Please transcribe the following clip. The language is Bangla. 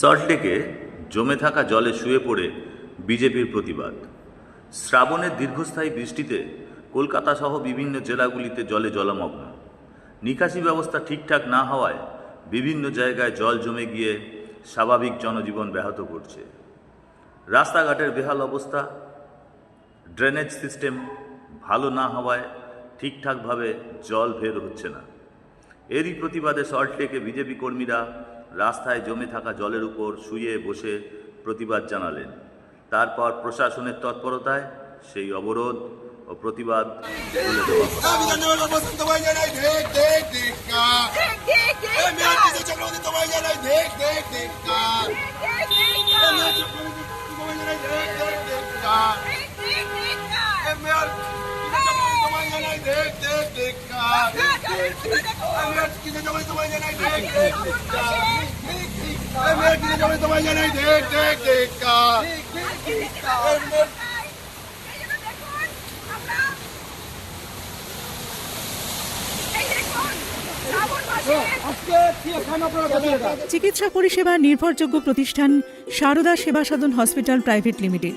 সল্টলেকে জমে থাকা জলে শুয়ে পড়ে বিজেপির প্রতিবাদ। শ্রাবণের দীর্ঘস্থায়ী বৃষ্টিতে কলকাতা সহ বিভিন্ন জেলাগুলিতে জলে জলমগ্ন। নিকাশি ব্যবস্থা ঠিকঠাক না হওয়ায় বিভিন্ন জায়গায় জল জমে গিয়ে স্বাভাবিক জনজীবন ব্যাহত করছে। রাস্তাঘাটের বেহাল অবস্থা ড্রেনেজ সিস্টেম ভালো না হওয়ায় ঠিকঠাকভাবে জল বের হচ্ছে না। এরই প্রতিবাদে সল্টলেকে বিজেপি কর্মীরা রাস্তায় জমে থাকা জলের উপর শুয়ে বসে প্রতিবাদ জানালেন। তারপর প্রশাসনের তৎপরতায় সেই অবরোধ ও প্রতিবাদ দেখ দেখ দেখ চিকিৎসা পরিষেবা নির্ভরযোগ্য প্রতিষ্ঠান Sarada Seva Sadan hospital private limited.